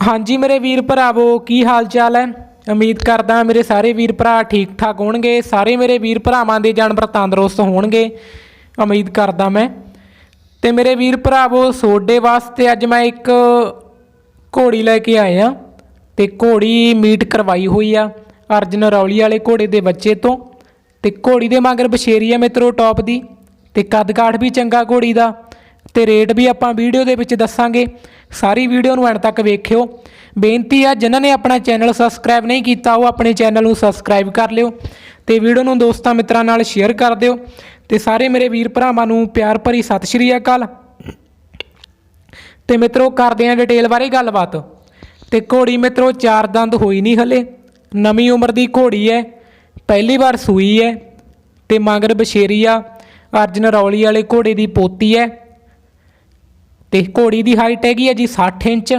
ਹਾਂਜੀ ਮੇਰੇ ਵੀਰ ਭਰਾਵੋ, ਕੀ ਹਾਲ ਚਾਲ ਹੈ? ਉਮੀਦ ਕਰਦਾ ਮੇਰੇ ਸਾਰੇ ਵੀਰ ਭਰਾ ਠੀਕ ਠਾਕ ਹੋਣਗੇ। ਸਾਰੇ ਮੇਰੇ ਵੀਰ ਭਰਾਵਾਂ ਦੇ ਜਾਨਵਰ ਤੰਦਰੁਸਤ ਹੋਣਗੇ। ਉਮੀਦ ਕਰਦਾ ਮੈਂ। ਤੇ ਮੇਰੇ ਵੀਰ ਭਰਾਵੋ ਸੋਡੇ ਵਾਸਤੇ ਅੱਜ ਮੈਂ ਇੱਕ ਘੋੜੀ ਲੈ ਕੇ ਆਇਆ ਤੇ ਘੋੜੀ ਮੀਟ ਕਰਵਾਈ ਹੋਈ ਆ ਅਰਜਨ ਰੌਲੀ ਵਾਲੇ ਘੋੜੇ ਦੇ ਬੱਚੇ ਤੋਂ। ਤੇ ਘੋੜੀ ਦੇ ਮਗਰ ਬਸ਼ੇਰੀ ਆ ਮਿੱਤਰੋ ਟੌਪ ਦੀ। ਤੇ ਕੱਦ ਕਾਠ ਵੀ ਚੰਗਾ ਘੋੜੀ ਦਾ। ਤੇ ਰੇਟ ਵੀ ਆਪਾਂ ਵੀਡੀਓ ਦੇ ਵਿੱਚ ਦੱਸਾਂਗੇ। ਸਾਰੀ ਵੀਡੀਓ ਨੂੰ ਐਂਡ ਤੱਕ ਵੇਖਿਓ। ਬੇਨਤੀ ਆ, ਜਿਨ੍ਹਾਂ ਨੇ ਆਪਣਾ ਚੈਨਲ ਸਬਸਕ੍ਰਾਈਬ ਨਹੀਂ ਕੀਤਾ, ਉਹ ਆਪਣੇ ਚੈਨਲ ਨੂੰ ਸਬਸਕ੍ਰਾਈਬ ਕਰ ਲਿਓ ਤੇ ਵੀਡੀਓ ਨੂੰ ਦੋਸਤਾਂ ਮਿੱਤਰਾਂ ਨਾਲ ਸ਼ੇਅਰ ਕਰ ਦਿਓ। ਤੇ ਸਾਰੇ ਮੇਰੇ ਵੀਰ ਭਰਾਵਾਂ ਨੂੰ ਪਿਆਰ ਭਰੀ ਸਤਿ ਸ਼੍ਰੀ ਅਕਾਲ। ਤੇ ਮਿੱਤਰੋ, ਕਰਦੇ ਆਂ ਡਿਟੇਲ ਬਾਰੇ ਗੱਲਬਾਤ। ਤੇ ਘੋੜੀ ਮਿੱਤਰੋ, ਚਾਰ ਦੰਦ ਹੋਈ ਨਹੀਂ ਹਲੇ। ਨਵੀਂ ਉਮਰ ਦੀ ਘੋੜੀ ਹੈ ਪਹਿਲੀ ਵਾਰ ਸੂਈ ਹੈ ਤੇ ਮਗਰ ਬਸ਼ੇਰੀ ਆ। ਅਰਜਨ ਰੌਲੀ ਵਾਲੇ ਘੋੜੇ ਦੀ ਪੋਤੀ ਹੈ ਤੇ ਘੋੜੀ ਦੀ ਹਾਈਟ ਹੈਗੀ ਹੈ ਜੀ 60 ਇੰਚ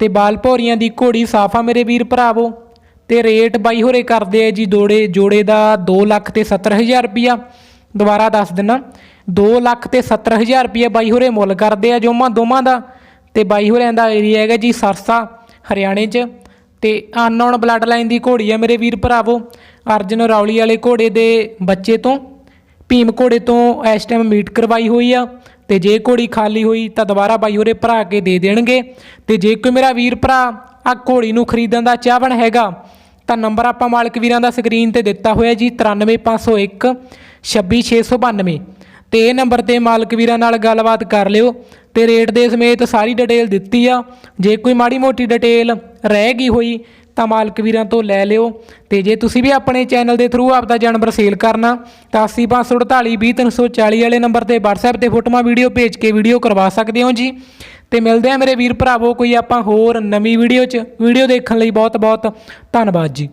ਤੇ ਬਾਲ ਭੌਰੀਆਂ ਦੀ ਘੋੜੀ ਸਾਫਾ ਮੇਰੇ ਵੀਰ ਭਰਾਵੋ ਤੇ ਰੇਟ ਬਾਈ ਹੋਰੇ ਕਰਦੇ ਆ ਜੀ ਦੋੜੇ ਜੋੜੇ ਦਾ 2 ਲੱਖ ਤੇ 70000 ਰੁਪਿਆ ਦੁਬਾਰਾ ਦੱਸ ਦਿੰਨਾ 2 ਲੱਖ ਤੇ 70000 ਰੁਪਿਆ ਬਾਈ ਹੋਰੇ ਮੁੱਲ ਕਰਦੇ ਆ ਜੋਮਾ ਦੋਵਾਂ ਦਾ ਤੇ ਬਾਈ ਹੋਰਿਆਂ ਦਾ ਏਰੀਆ ਹੈਗਾ ਜੀ ਸਰਸਾ, ਹਰਿਆਣੇ 'ਚ ਤੇ ਅਨਨੋਨ ਬਲੱਡ ਲਾਈਨ ਦੀ ਘੋੜੀ ਆ ਮੇਰੇ ਵੀਰ ਭਰਾਵੋ, ਅਰਜਨ ਰੌਲੀ ਵਾਲੇ ਘੋੜੇ ਦੇ ਬੱਚੇ ਤੋਂ, ਭੀਮ ਘੋੜੇ ਤੋਂ ਇਸ ਟਾਈਮ ਮੀਟ ਕਰਵਾਈ ਹੋਈ ਆ। ਤੇ ਜੇ ਘੋੜੀ ਖਾਲੀ ਹੋਈ ਤਾਂ ਦੁਬਾਰਾ ਬਾਈ ਹੋਰੇ ਭਰਾ ਕੇ ਦੇ ਦੇਣਗੇ। ਤੇ ਜੇ ਕੋਈ ਮੇਰਾ ਵੀਰ ਭਰਾ ਆ ਘੋੜੀ ਨੂੰ ਖਰੀਦਣ ਦਾ ਚਾਹਵਣ ਹੈਗਾ, ਤਾਂ ਨੰਬਰ ਆਪਾਂ ਮਾਲਕ ਵੀਰਾਂ ਦਾ ਸਕਰੀਨ ਤੇ ਦਿੱਤਾ ਹੋਇਆ ਜੀ 93501 26692 ਤੇ ਇਹ ਨੰਬਰ ਤੇ ਮਾਲਕ ਵੀਰਾਂ ਨਾਲ ਗੱਲਬਾਤ ਕਰ ਲਿਓ। ਤੇ ਰੇਟ ਦੇ ਸਮੇਤ ਸਾਰੀ ਡਿਟੇਲ ਦਿੱਤੀ ਆ। ਜੇ ਕੋਈ ਮਾੜੀ ਮੋਟੀ ਡਿਟੇਲ ਰਹਿ ਗਈ ਹੋਈ, ਤਾਂ ਮਾਲਕ ਵੀਰਾਂ ਤੋਂ ਲੈ ਲਿਓ। ਤੇ ਜੇ ਤੁਸੀਂ ਵੀ ਆਪਣੇ ਚੈਨਲ ਦੇ ਥਰੂ ਆਪਦਾ ਜਾਨਵਰ ਸੇਲ ਕਰਨਾ, ਤਾਂ 80548 20340 ਵਾਲੇ ਨੰਬਰ ਤੇ WhatsApp ਤੇ ਫੋਟੋਆਂ ਵੀਡੀਓ ਭੇਜ ਕੇ ਵੀਡੀਓ ਕਰਵਾ ਸਕਦੇ ਹੋ ਜੀ। ਤੇ ਮਿਲਦੇ ਆ ਮੇਰੇ ਵੀਰ ਭਰਾਵੋ, ਕੋਈ ਆਪਾਂ ਹੋਰ ਨਵੀਂ ਵੀਡੀਓ 'ਚ। ਵੀਡੀਓ ਦੇਖਣ ਲਈ ਬਹੁਤ ਬਹੁਤ ਧੰਨਵਾਦ ਜੀ।